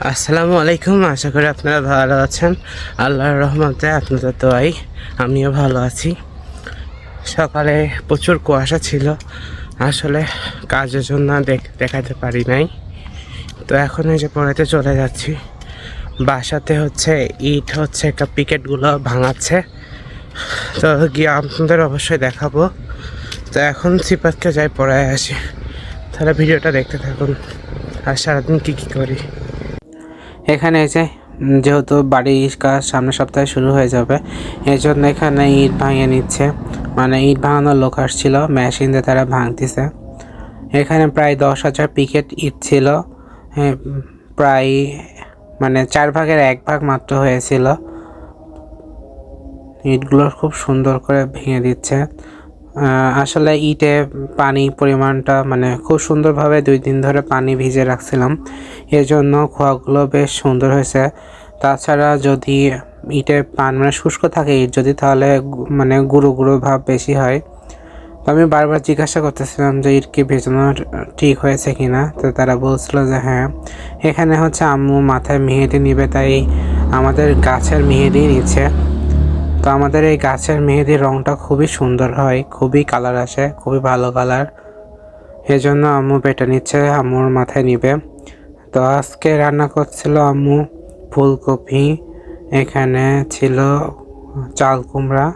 আসসালামু আলাইকুম, আশা করি আপনারা ভালো আছেন। আল্লাহর রহমতে আপনাদের দোয়াই, আমিও ভালো আছি। সকালে প্রচুর কুয়াশা ছিল, আসলে কাজের জন্য দেখ- দেখাতে পারি নাই। তো এখন এই যে পড়াতে চলে যাচ্ছি। বাসাতে হচ্ছে, ইট হচ্ছে, একটা পিকেটগুলো ভাঙাচ্ছে। তো গিয়ে আপনাদের অবশ্যই দেখাবো। তো এখন সিপাতকে যাই পড়ায় আসি। তাহলে ভিডিওটা দেখতে থাকুন। আর সারাদিন কী কী করি? এখানে যে যেহেতু বাড়ির কাজ সামনের সপ্তাহে শুরু হয়ে যাবে এই জন্য এখানে ইট ভাঙিয়ে নিচ্ছে। মানে ইট ভাঙানোর লোক আসছিল মেশিন দিয়ে তারা ভাঙতেছে। এখানে প্রায় দশ হাজার পিকেট ইট ছিল। হ্যাঁ, প্রায় মানে চার ভাগের এক ভাগ মাত্র হয়েছিল। ইটগুলো খুব সুন্দর করে ভেঙে দিচ্ছে। আসলে ইটে পানি পরিমাণটা মানে খুব সুন্দরভাবে দুই দিন ধরে পানি ভিজে রাখছিলাম। এর জন্য খোয়াগুলো বেশ সুন্দর হয়েছে। তাছাড়া যদি ইটে পান মানে শুষ্ক থাকে ইট যদি, তাহলে মানে গুঁড়ো গুঁড়ো ভাব বেশি হয়। তো আমি বারবার জিজ্ঞাসা করতেছিলাম যে ইট কি ভেজানো ঠিক হয়েছে কিনা? তো তারা বলছিল যে হ্যাঁ এখানে হচ্ছে আম্মু মাথায় মেহেদি নিবে, তাই আমাদের গাছের মেহেদি নিচ্ছে। তো আমাদের এই গাছের মেহেদির রংটা খুবই সুন্দর হয়, খুবই কালার আসে, খুবই ভালো কালার এই জন্য আম্মু পেটে নিচ্ছে, আম্মুর মাথায় নিবে। তো আজকে রান্না করছিল আম্মু ফুলকপি, এখানে ছিল চাল কুমড়া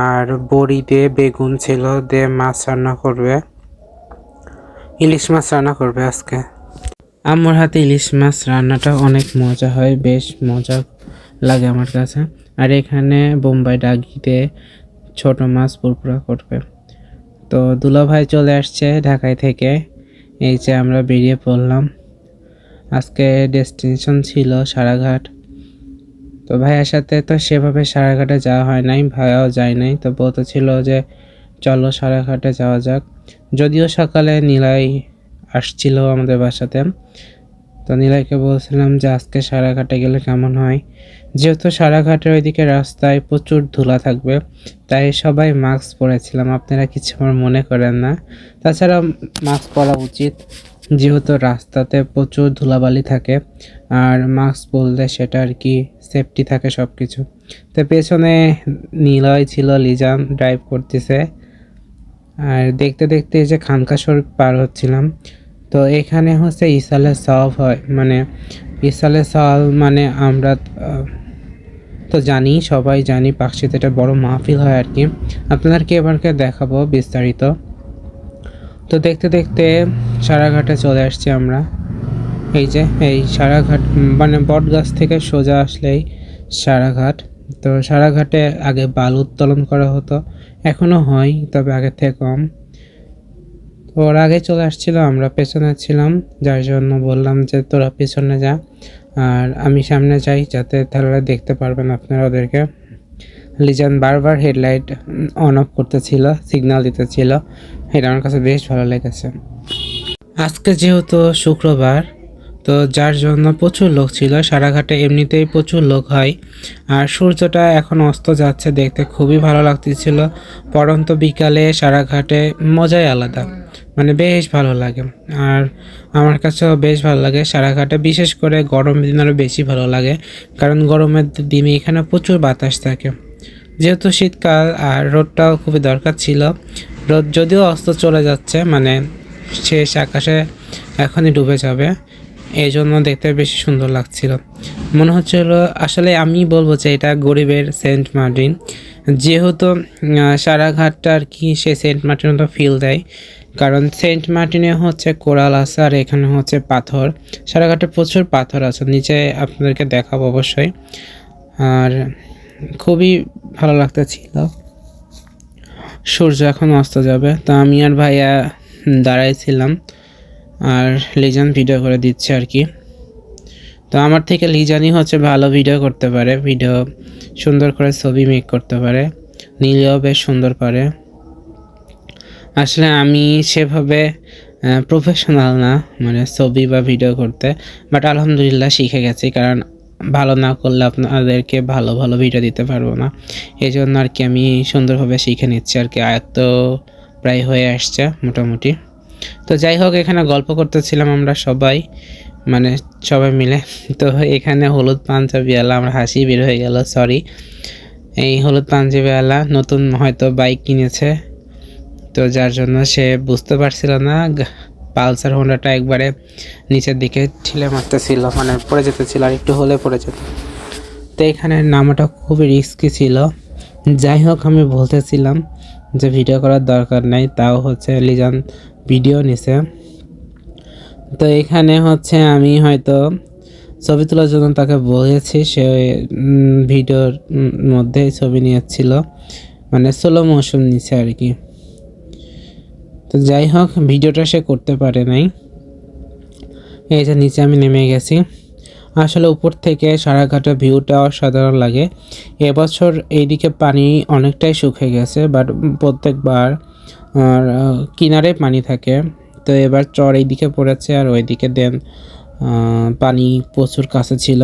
আর বড়ি দিয়ে বেগুন ছিল, দিয়ে মাছ রান্না করবে। ইলিশ মাছ রান্না করবে আজকে। আম্মুর হাতে ইলিশ মাছ রান্নাটা অনেক মজা হয়, বেশ মজা লাগে আমার কাছে। আর এখানে বোম্বাই ডাকিতে ছোট মাছ পুরপুরা করবে। তো দুলা ভাই চলে আসছে ঢাকায় থেকে। এই যে আমরা বেরিয়ে পড়লাম। আজকে ডেস্টিনেশন ছিল সারাঘাট। তো ভাইয়ের সাথে তো সেভাবে সারাঘাটে যাওয়া হয় নাই, ভাইয়াও যায় নাই। তো বলতে ছিল যে, চলো সারাঘাটে যাওয়া যাক। যদিও সকালে নীলাই আসছিল আমাদের বাসাতে। তো বলছিলাম যে, আজকে সারাঘাটে গেলে কেমন হয়? যেহেতু সারাঘাটের ওইদিকে রাস্তায় প্রচুর ধুলা থাকবে, তাই সবাই মাস্ক পরেছিলাম। আপনারা কিছু আমার মনে করেন না। তাছাড়া মাস্ক পরা উচিত, যেহেতু রাস্তাতে প্রচুর ধুলাবালি থাকে, আর মাস্ক পরলে সেটা আর কি সেফটি থাকে সব কিছু তো পেছনে নীলয় ছিল, লিজান ড্রাইভ করতেছে। আর দেখতে দেখতে যে খানকা পার হচ্ছিলাম তো এখানে হচ্ছে ইসালে সওয়াব হয় মানে ইসালে সওয়াল মানে আমরা, তো জানি, সবাই জানি পাকশিতে একটা বড় মাহফিল হয় আর কি। আপনাদেরকে এবারকে দেখাবো বিস্তারিত। তো দেখতে দেখতে সারাঘাটে চলে আসছি আমরা। এই যে, এই সারাঘাট মানে বট গাছ থেকে সোজা আসলেই সারাঘাট। তো সারাঘাটে আগে বালু উত্তোলন করা হতো এখনও হয়, তবে আগের থেকে কম। ওর আগে চলে আসছিল, আমরা পেছনে ছিলাম, যার জন্য বললাম যে তোরা পেছনে যা, আর আমি সামনে যাই যাতে তাহলে দেখতে পারবেন আপনারা ওদেরকে। লিজান বারবার হেডলাইট অন অফ করতেছিল সিগনাল দিতেছিল। এটা আমার কাছে বেশ ভালো লেগেছে। আজকে যেহেতু শুক্রবার তো যার জন্য প্রচুর লোক ছিল, সারাঘাটে এমনিতেই প্রচুর লোক হয়। আর সূর্যটা এখন অস্ত যাচ্ছে দেখতে খুবই ভালো লাগতেছিল, পরন্ত বিকালে সারাঘাটে মজাই আলাদা মানে বেশ ভালো লাগে। আর আমার কাছেও বেশ ভালো লাগে, সারাঘাটে বিশেষ করে গরম দিন আরও বেশি ভালো লাগে, কারণ গরমের দিনে এখানে প্রচুর বাতাস থাকে। যেহেতু শীতকাল আর রোদটাও খুবই দরকার ছিল, রোদ যদিও অস্ত চলে যাচ্ছে মানে শেষ আকাশে এখনই ডুবে যাবে। এই জন্য দেখতে বেশি সুন্দর লাগছিল। মনে হচ্ছিল, আসলে আমি বলব যে এটা গরিবের সেন্ট মার্টিন। যেহেতু সারাঘাটটা আর কি সে সেন্ট মার্টিনের মতো ফিল দেয়। কারণ সেন্ট মার্টিনে হচ্ছে কোরাল আছে আর এখানে হচ্ছে পাথর। সারাঘাটে প্রচুর পাথর আছে, নিচে আপনাদেরকে দেখাবো অবশ্যই। আর খুবই ভালো লাগতেছিল। সূর্য এখন অস্ত যাবে, তো আমি আর ভাইয়া দাঁড়াইছিলাম। আর লিজান ভিডিও করে দিচ্ছে আর কি। তো আমার থেকে লিজানই হচ্ছে ভালো ভিডিও করতে পারে। ভিডিও সুন্দর করে ছবি মেক করতে পারে। নীলেও বেশ সুন্দর পারে। আসলে আমি সেভাবে প্রফেশনাল না মানে ছবি বা ভিডিও করতে। বাট আলহামদুলিল্লাহ শিখে গেছি, কারণ ভালো না করলে আপনাদেরকে ভালো ভালো ভিডিও দিতে পারব না। এই জন্য আর কি আমি সুন্দরভাবে শিখে নিচ্ছি আর কি। আয়ত্ত প্রায় হয়ে আসছে মোটামুটি। তো যাই হোক এখানে গল্প করতেছিলাম আমরা সবাই মানে সবাই মিলে। তো এখানে হলুদ পাঞ্জাবিওয়ালা আমার হাসি বের হয়ে গেল সরি এই হলুদ পাঞ্জাবিওয়ালা নতুন হয়তো বাইক কিনেছে, তো যার জন্য সে বুঝতে পারছিল না। পালসার হোন্ডাটা একবারে নিচের দিকে ঠেলে মারতেছিল মানে পড়ে যেতেছিল, আর একটু হলে পড়ে যেত। তো এখানে নামাটা খুবই রিস্কি ছিল। যাই হোক আমি বলতেছিলাম যে ভিডিও করার দরকার নাই, তাও হচ্ছে লিজান ভিডিও নিছে। তো এখানে হচ্ছে আমি হয়তো ছবি তোলার জন্য তাকে বলেছি, সে ভিডিওর মধ্যে ছবি নিয়েছিল। মানে সোলো মৌসুম নিচ্ছে আর কি। তো যাই হোক, ভিডিওটা সে করতে পারে নাই। এই যে নিচে আমি নেমে গেছি। আসলে উপর থেকে সারাঘাটের ভিউটা অসাধারণ লাগে। এবছর এইদিকে পানি অনেকটাই শুকিয়ে গেছে বাট প্রত্যেকবার আর, কিনারে পানি থাকে। তো এবার চর এইদিকে পড়েছে আর ওইদিকে দেন পানি প্রচুর কাছে ছিল।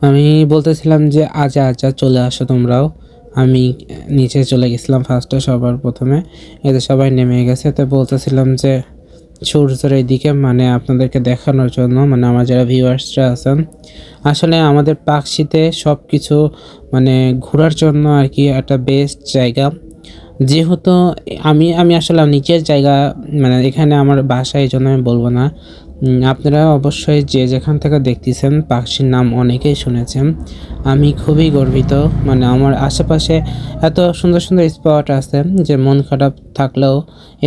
আমি বলতেছিলাম যে আজা আজা চলে আসো তোমরাও। আমি নিচে চলে গেছিলাম ফার্স্টে সবার প্রথমে। এতে সবাই নেমে গেছে। তো বলতেছিলাম যে সূর্যের এইদিকে মানে আপনাদেরকে দেখানোর জন্য মানে আমার যারা ভিউয়ার্সরা আছেন আসলে আমাদের পাকশিতে সব কিছু মানে ঘোরার জন্য আর কি একটা বেস্ট জায়গা। যেহেতু আমি আমি আসলে নিচের জায়গা মানে এখানে আমার বাসা এই জন্য আমি বলব না। আপনারা অবশ্যই যে যেখান থেকে দেখতেছেন, পাখির নাম অনেকেই শুনেছেন। আমি খুবই গর্বিত মানে আমার আশেপাশে এত সুন্দর সুন্দর স্পট আছে যে মন খারাপ থাকলেও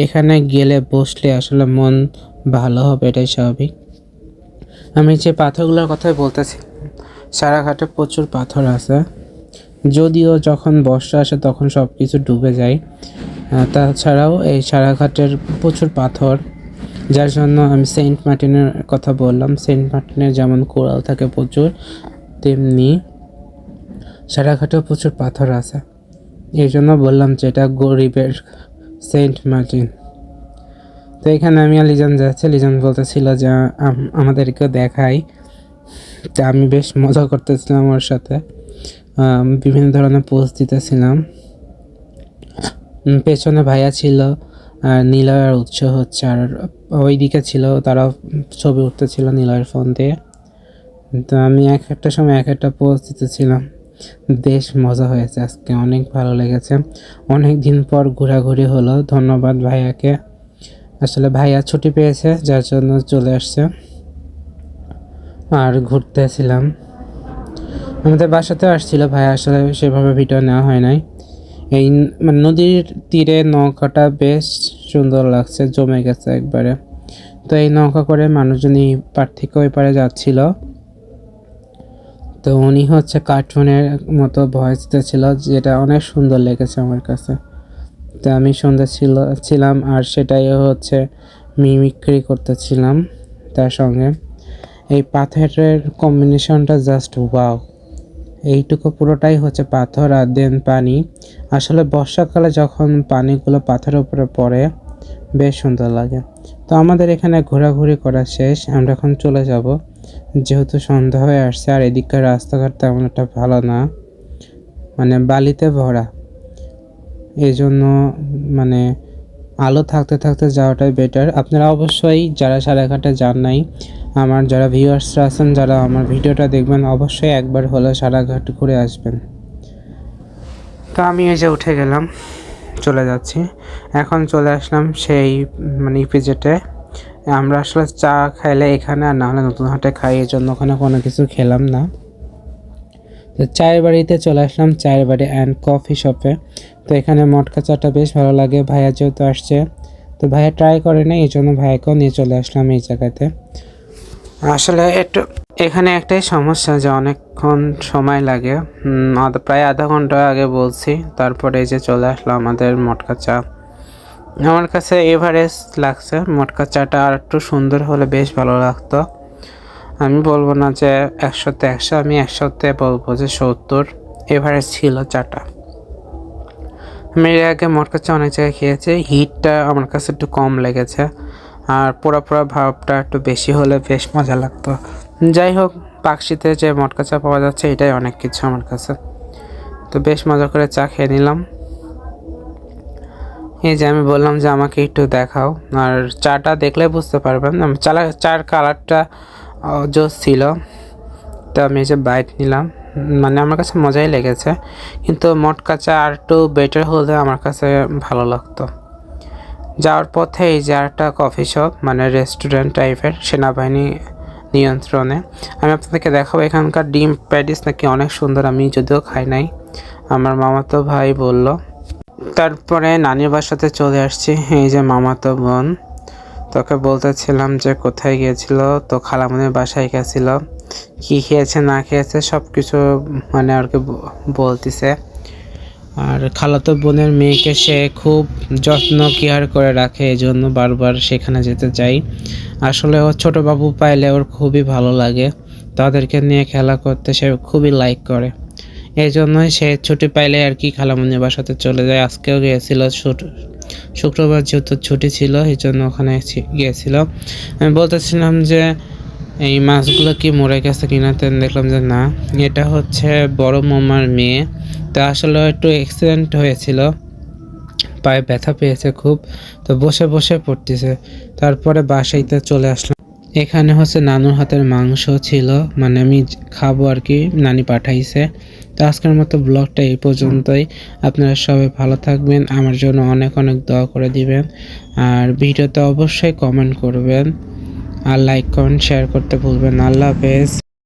এখানে গেলে বসলে আসলে মন ভালো হবে, এটাই স্বাভাবিক। আমি যে পাথরগুলোর কথাই বলতেছি, সারাঘাটে প্রচুর পাথর আছে। যদিও যখন বর্ষা আসে তখন সব কিছু ডুবে যায়। তাছাড়াও এই সারাঘাটের প্রচুর পাথর, যার জন্য আমি সেন্ট মার্টিনের কথা বললাম। সেন্ট মার্টিনের যেমন কোরাল থাকে প্রচুর, তেমনি সারাঘাটেও প্রচুর পাথর আছে। এই জন্য বললাম যে এটা গরিবের সেন্ট মার্টিন। তো এখানে আমি আর লিজান যাচ্ছে। লিজান বলতেছিল যে আম- আমাদেরকে দেখাই। তা আমি বেশ মজা করতেছিলাম ওর সাথে। বিভিন্ন ধরনের পোস্ট দিতেছিলাম। পেছনে ভাইয়া ছিল, আর নিলয়ের উৎস হচ্ছে, আর ওইদিকে ছিল তারা ছবি উঠতেছিল নীলয়ের ফোন দিয়ে। তো আমি এক একটা সময় এক একটা পোস্ট দিতেছিলাম। বেশ মজা হয়েছে আজকে, অনেক ভালো লেগেছে। অনেক দিন পর ঘোরাঘুরি হলো, ধন্যবাদ ভাইয়াকে। আসলে ভাইয়া ছুটি পেয়েছে, যার জন্য চলে আসছে। আর ঘুরতেছিলাম। আমাদের বাসাতেও আসছিল ভাই, আসলে সেভাবে ভিডিও নেওয়া হয় নাই। এই মানে নদীর তীরে নৌকাটা বেশ সুন্দর লাগছে, জমে গেছে একবারে। তো এই নৌকা করে মানুষজন এই পার থেকে ওই পারে যাচ্ছিল। তো উনি হচ্ছে কার্টুনের মতো ভয়েস দিতেছিল, যেটা অনেক সুন্দর লেগেছে আমার কাছে। তো আমি সুন্দর ছিল ছিলাম আর সেটাই হচ্ছে মিমিক্রি করতেছিলাম তার সঙ্গে। এই পাথরের কম্বিনেশনটা জাস্ট ওয়াও এইটুকু পুরোটাই হচ্ছে পাথর আর দেন পানি। আসলে বর্ষাকালে যখন পানিগুলো পাথরের উপরে পড়ে, বেশ সুন্দর লাগে। তো আমাদের এখানে ঘোরাঘুরি করা শেষ, আমরা এখন চলে যাব। যেহেতু সন্ধ্যা হয়ে আসছে, আর এদিককার রাস্তাঘাট তেমন একটা ভালো না মানে বালিতে ভরা। এই জন্য মানে আলো থাকতে থাকতে যাওয়াটাই বেটার আপনারা অবশ্যই যারা সারাঘাটে যান নাই, আমার যারা ভিউয়ার্সরা আছেন, যারা আমার ভিডিওটা দেখবেন, অবশ্যই একবার হলে সারাঘাট ঘুরে আসবেন। তো আমি এই যে উঠে গেলাম, চলে যাচ্ছি। এখন চলে আসলাম সেই মানে ইপিজেটে। আমরা আসলে চা খাইলে এখানে আর না হলে নতুন হাটে খাই এই জন্য ওখানে কোনো কিছু খেলাম না। তো চায়ের বাড়িতে চলে আসলাম, চায়ের বাড়ি অ্যান্ড কফি শপে তো এখানে মটকা চাটা বেশ ভালো লাগে, ভাইয়া যেহেতু আসছে। তো ভাইয়া ট্রাই করে না এই জন্য ভাইয়াকেও নিয়ে চলে আসলাম এই জায়গাতে। আসলে একটু, এখানে একটাই সমস্যা যে অনেকক্ষণ সময় লাগে। প্রায় আধা ঘণ্টা আগে বলছি, তারপরে এই যে চলে আসলো আমাদের মটকা চা। আমার কাছে এভারেস্ট লাগছে, মটকা চাটা আর একটু সুন্দর হলে বেশ ভালো লাগতো। আমি বলব না যে একশোতে একশো, আমি একশোতে বলব যে সত্তর। এভারেস্ট ছিল চাটা আমি এর আগে মটকা চা অনেক জায়গায় খেয়েছি, হিটটা আমার কাছে একটু কম লেগেছে। আর পোড়া পোড়া ভাবটা একটু বেশি হলে বেশ মজা লাগতো। যাই হোক, পাকশিতে যে মটকা চা পাওয়া যাচ্ছে, এটাই অনেক কিছু আমার কাছে। তো বেশ মজা করে চা খেয়ে নিলাম। এই যে আমি বললাম যে আমাকে একটু দেখাও। আর চাটা দেখলে বুঝতে পারবেন চালা চার কালারটা জোস ছিল। তো আমি যে বাইট নিলাম। মানে আমার কাছে মজাই লেগেছে। কিন্তু মোট কাছে আর একটু বেটার হলে আমার কাছে ভালো লাগতো। যাওয়ার পথে এই যে একটা কফি শপ মানে রেস্টুরেন্ট টাইপের সেনাবাহিনী নিয়ন্ত্রণে। আমি আপনাদেরকে দেখাবো এখানকার ডিম প্যাটিস নাকি অনেক সুন্দর। আমি যদিও খাই নাই। আমার মামাতো ভাই বলল। তারপরে নানির বাসাতে চলে আসছি। এই যে মামাতো বোন। তোকে বলতেছিলাম যে কোথায় গিয়েছিল, তো খালামনের বাসায় গেছিল কি খেয়েছে, না খেয়েছে সব কিছু মানে আর কি বলতিছে। আর খালাতো বোনের মেয়েকে সে খুব যত্ন, কেয়ার করে রাখে এই জন্য বারবার সেখানে যেতে চাই। আসলে ওর ছোট বাবু পাইলে ওর খুবই ভালো লাগে। তাদেরকে নিয়ে খেলা করতে সে খুবই লাইক করে। এই জন্যই সে ছুটি পাইলে আর কি খালামুনির বাসাতে চলে যায়। আজকেও গিয়েছিল শুক্রবার যেহেতু ছুটি ছিল এই জন্য ওখানে গিয়েছিলাম। গিয়েছিল আমি বলতেছিলাম যে, এই মাছগুলো কি মরে গেছে কিনা? দেখলাম যে, না। এটা হচ্ছে বড় মামার মেয়ে। তা আসলে একটু অ্যাক্সিডেন্ট হয়েছিল। পায়ে ব্যথা পেয়েছে খুব। তো বসে বসে পড়তেছে। তারপরে বাসাইতে চলে আসলাম। এখানে হচ্ছে নানুর হাতের মাংস ছিল। মানে আমি খাব আর কি নানি পাঠাইছে। তো আজকের মতো ব্লগটা এই পর্যন্তই। আপনারা সবাই ভালো থাকবেন, আমার জন্য অনেক অনেক দোয়া করে দিবেন। আর ভিডিওতে অবশ্যই কমেন্ট করবেন। আর লাইক কমেন্ট শেয়ার করতে ভুলবেন আল্লাহ হাফেজ।